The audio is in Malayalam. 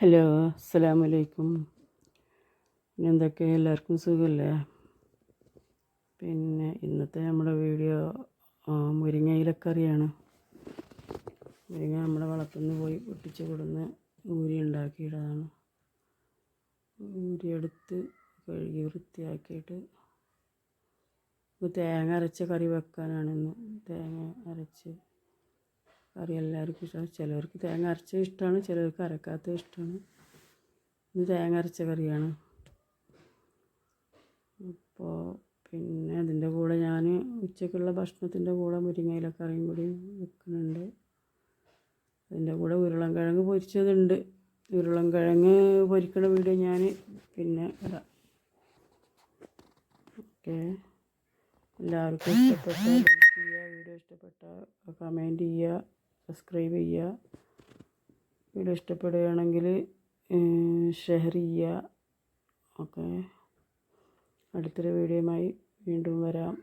ഹലോ അസ്സലാമു അലൈക്കും പിന്നെ എന്തൊക്കെ? എല്ലാവർക്കും സുഖമല്ലേ പിന്നെ ഇന്നത്തെ നമ്മുടെ വീഡിയോ മുരിങ്ങയിലക്കറിയാണ്. മുരിങ്ങ നമ്മുടെ വളർത്തുനിന്ന് പോയി പൊട്ടിച്ച് കൊടുന്ന് ഊരി ഉണ്ടാക്കിയിട്ടതാണ്. ഊരിയെടുത്ത് കഴുകി വൃത്തിയാക്കിയിട്ട് തേങ്ങ അരച്ച കറി വെക്കാനാണ് ഇന്ന്. തേങ്ങ അരച്ച് കറി എല്ലാവർക്കും ഇഷ്ടമാണ്. ചിലവർക്ക് തേങ്ങ അരച്ചത് ഇഷ്ടമാണ് ചിലവർക്ക് അരക്കാത്തത് ഇഷ്ടമാണ്. ഇത് തേങ്ങ അരച്ച കറിയാണ്. അപ്പോൾ പിന്നെ അതിന്റെ കൂടെ ഞാൻ ഉച്ചയ്ക്കുള്ള ഭക്ഷണത്തിന്റെ കൂടെ മുരിങ്ങയില കറിയും കൂടി വെക്കുന്നുണ്ട്. അതിന്റെ കൂടെ ഉരുളൻകിഴങ്ങ് പൊരിച്ചതുണ്ട്. ഉരുളൻകിഴങ്ങ് പൊരിക്കണ വീഡിയോ ഞാൻ പിന്നെ ഇടാം. ഓക്കെ. എല്ലാവർക്കും ഇഷ്ടപ്പെട്ട വീഡിയോ ഇഷ്ടപ്പെട്ട കമന്റ് ചെയ്യുക. സബ്സ്ക്രൈബ് ചെയ്യുക. വീഡിയോ ഇഷ്ടപ്പെടുകയാണെങ്കിൽ ഷെയർ ചെയ്യുക. ഓക്കെ. അടുത്തൊരു വീഡിയോയുമായി വീണ്ടും വരാം.